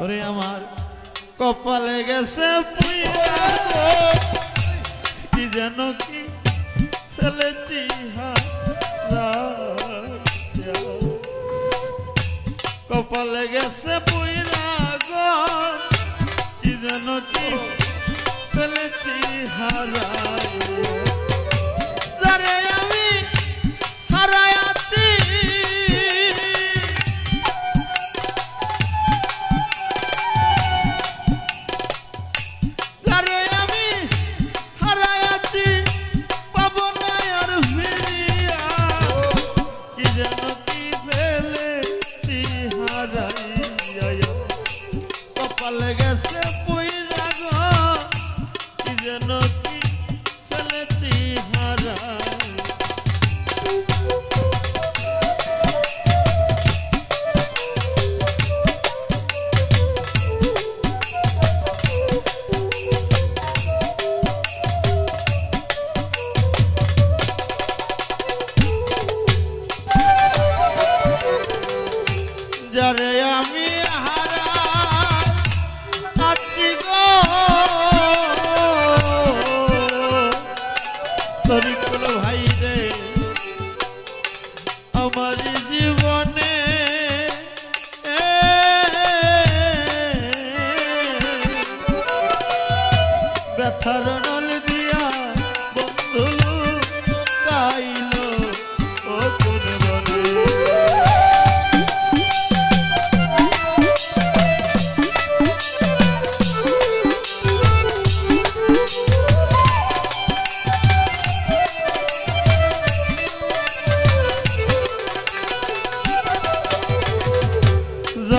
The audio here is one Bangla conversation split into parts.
ওরে আমার কপালে গেছে কি যেন কি ফেলেছি কপালে গেছে পুইরা গো। কি যেন কি ফেলেছি হারা Yeah, yeah, yeah.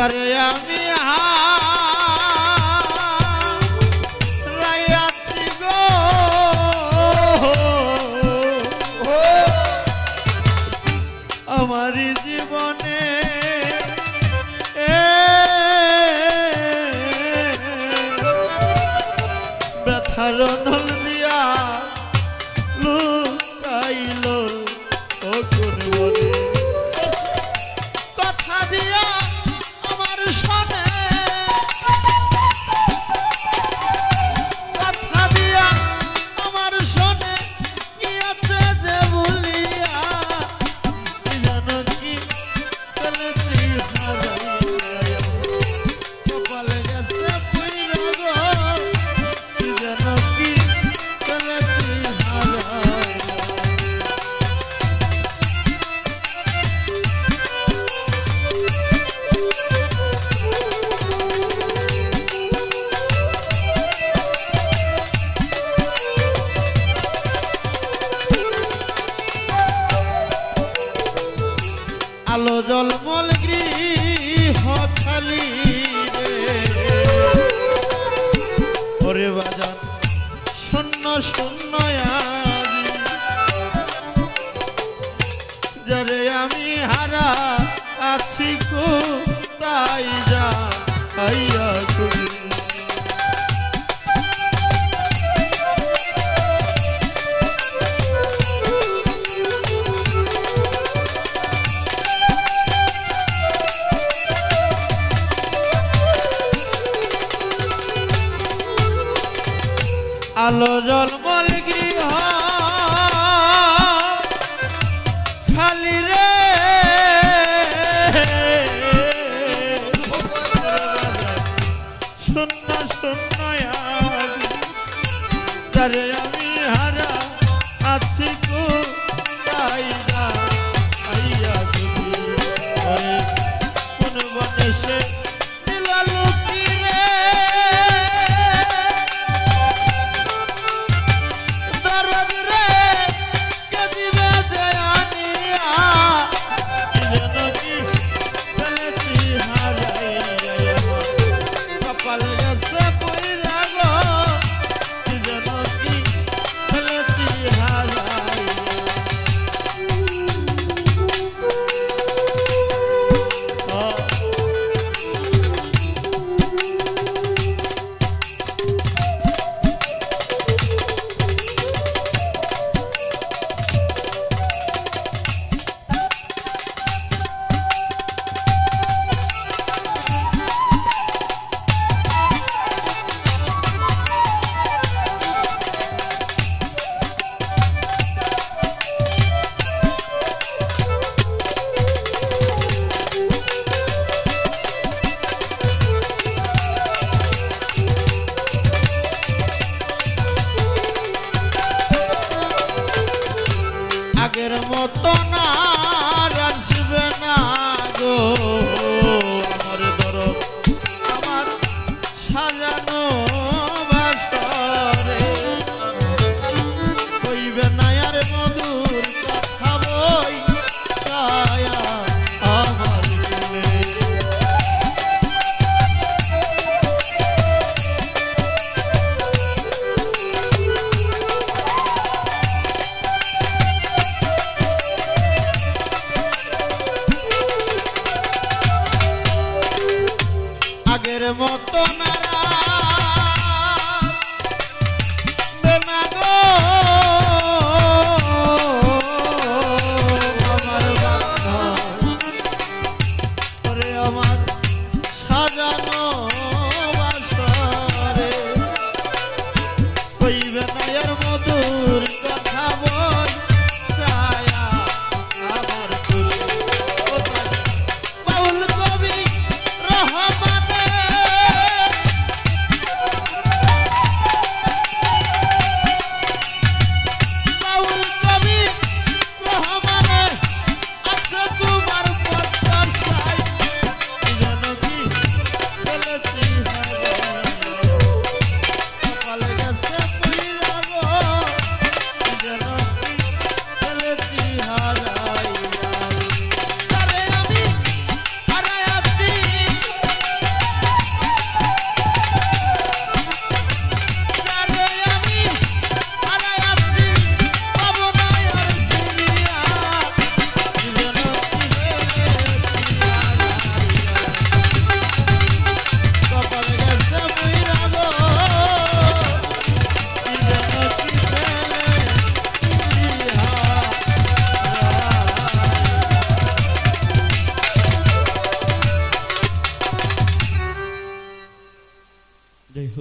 করে আমি জলমল গৃহ খালি ওরে বাজার শূন্য শূন্য আজ। যারে আমি হারা আলো জল গৃহ। খালি রে। শূন্য শূন্য আমি হারা আছি কো